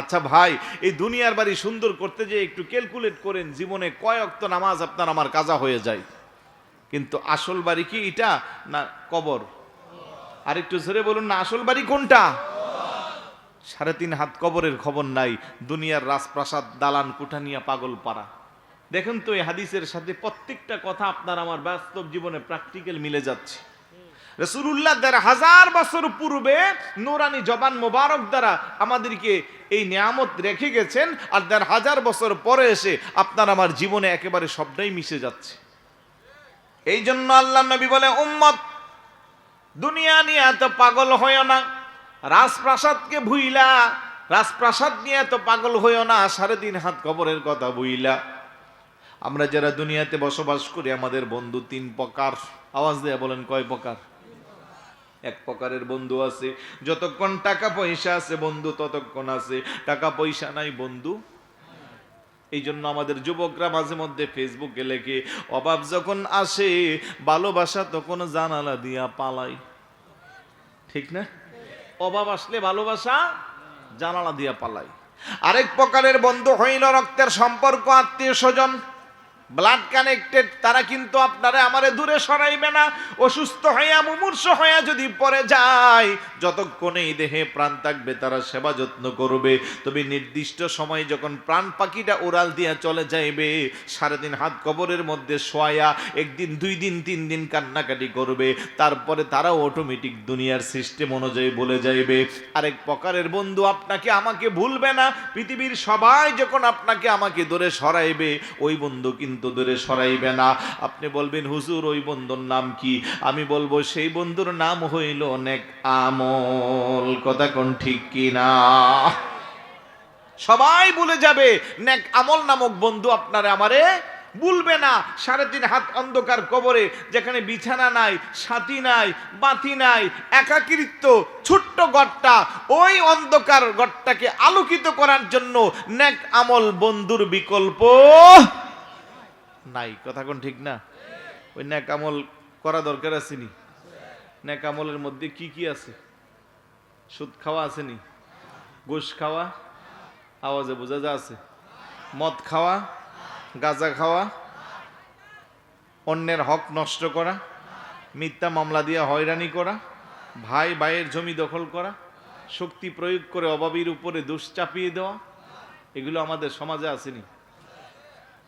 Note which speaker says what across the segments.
Speaker 1: আচ্ছা ভাই, এই দুনিয়ার বাড়ি সুন্দর করতে যে একটু ক্যালকুলেট করেন, জীবনে কয় অক্ত নামাজ আপনার আমার কাজা হয়ে যায়। কিন্তু আসল বাড়ি কি এটা না কবর? আর একটু জোরে বলুন না, আসল বাড়ি কোনটা? সাড়ে তিন হাত কবরের খবর নাই, দুনিয়ার রাজপ্রাসাদ, দালান, কুঠানিয়া পাগল পাড়া দেখেন তো এই হাদিসের সাথে প্রত্যেকটা কথা আপনার আমার বাস্তব জীবনে প্র্যাকটিক্যাল মিলে যাচ্ছে। রসুল্লাহ দ্বারা হাজার বছর পূর্বে নুরানি জবান মোবারক দ্বারা আমাদেরকে এই নিয়ামত রেখে গেছেন, আর তার হাজার বছর পরে এসে আপনার আমার জীবনে একেবারে সবটাই মিশে যাচ্ছে। এই জন্য আল্লাহ নবী বলে, উম্মত, দুনিয়া নিয়ে এত পাগল হইও না, রাজপ্রাসাদকে ভুইলা, রাজপ্রাসাদ নিয়ে এত পাগল হইও না, সাড়ে তিন হাত কবরের কথা বুইলা আমরা যারা দুনিয়াতে বসবাস করি, আমাদের বন্ধু তিন প্রকার। আওয়াজ দেয়া বলেন কয় প্রকার? এক প্রকারের বন্ধু আছে। যতক্ষণ টাকা পয়সা আছে বন্ধু, ততক্ষণ আছে। টাকা পয়সা নাই বন্ধু। এই জন্য আমাদের যুবকরা মাঝে মধ্যে ফেসবুকে লেখে, অভাব যখন আসে, ভালোবাসা তখন জানালা দিয়া পালাই। ঠিক না? অভাব আসলে ভালোবাসা জানালা দিয়া পালাই। আরেক প্রকারের বন্ধু হইল রক্তের সম্পর্ক, আত্মীয় স্বজন। ব্লাড কানেক্টেড তারা কিন্তু আপনারা আমারে দূরে সরাইবে না। অসুস্থ হইয়া, মুমূর্ষ হইয়া যদি পরে যায়, যতক্ষণ এই দেহে প্রাণ থাকবে, তারা সেবা যত্ন করবে। তবে নির্দিষ্ট সময় যখন প্রাণ পাখিটা ওরাল দিয়া চলে যাইবে সাড়ে দিন হাত কবরের মধ্যে শোয়া একদিন, দুই দিন, তিন দিন কান্নাকাটি করবে। তারপরে তারাও অটোমেটিক দুনিয়ার সিস্টেম অনুযায়ী বলে যাইবে। আরেক প্রকারের বন্ধু আপনাকে আমাকে ভুলবে না। পৃথিবীর সবাই যখন আপনাকে আমাকে দূরে সরাইবে, ওই বন্ধু কিন্তু দূরে সরাইবে না। আপনি বলবেন, হুজুর, ওই বন্ধুর নাম কি? আমি বলব, সেই বন্ধুর নাম হইল অনেক আমল। কথা কোন ঠিক কি না? সবাই ভুলে যাবে, নেক আমল নামক বন্ধু আপনারে আমারে ভুলবে না। সাড়ে তিন হাত অন্ধকার কবরে, যেখানে বিছানা নাই সাথী নাই, বাতি নাই, একাকিত্ব, ছোট্ট গড়টা ওই অন্ধকার গড়টাকে আলোকিত করার জন্য নেক আমল বন্ধুর বিকল্প নাই, কথা কোন ঠিক না? ওই ন্যাকামল করা দরকার আসেনি নেক আমলের মধ্যে কি কি আছে? সুদ খাওয়া আসেনি গোশ খাওয়া, আওয়াজে বোঝা যা আছে। মদ খাওয়া, গাঁজা খাওয়া, অন্যের হক নষ্ট করা, মিথ্যা মামলা দিয়ে হয়রানি করা, ভাই ভাইয়ের জমি দখল করা, শক্তি প্রয়োগ করে অভাবীর উপরে দোষ চাপিয়ে দেওয়া, এগুলো আমাদের সমাজে আসেনি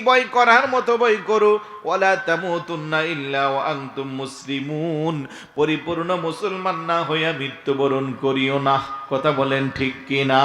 Speaker 1: বই করার মতো বই তামুতুন্না ইল্লা মুসলিমুন। পরিপূর্ণ মুসলমান না হইয়া মৃত্যুবরণ করিও না। কথা বলেন ঠিক কি না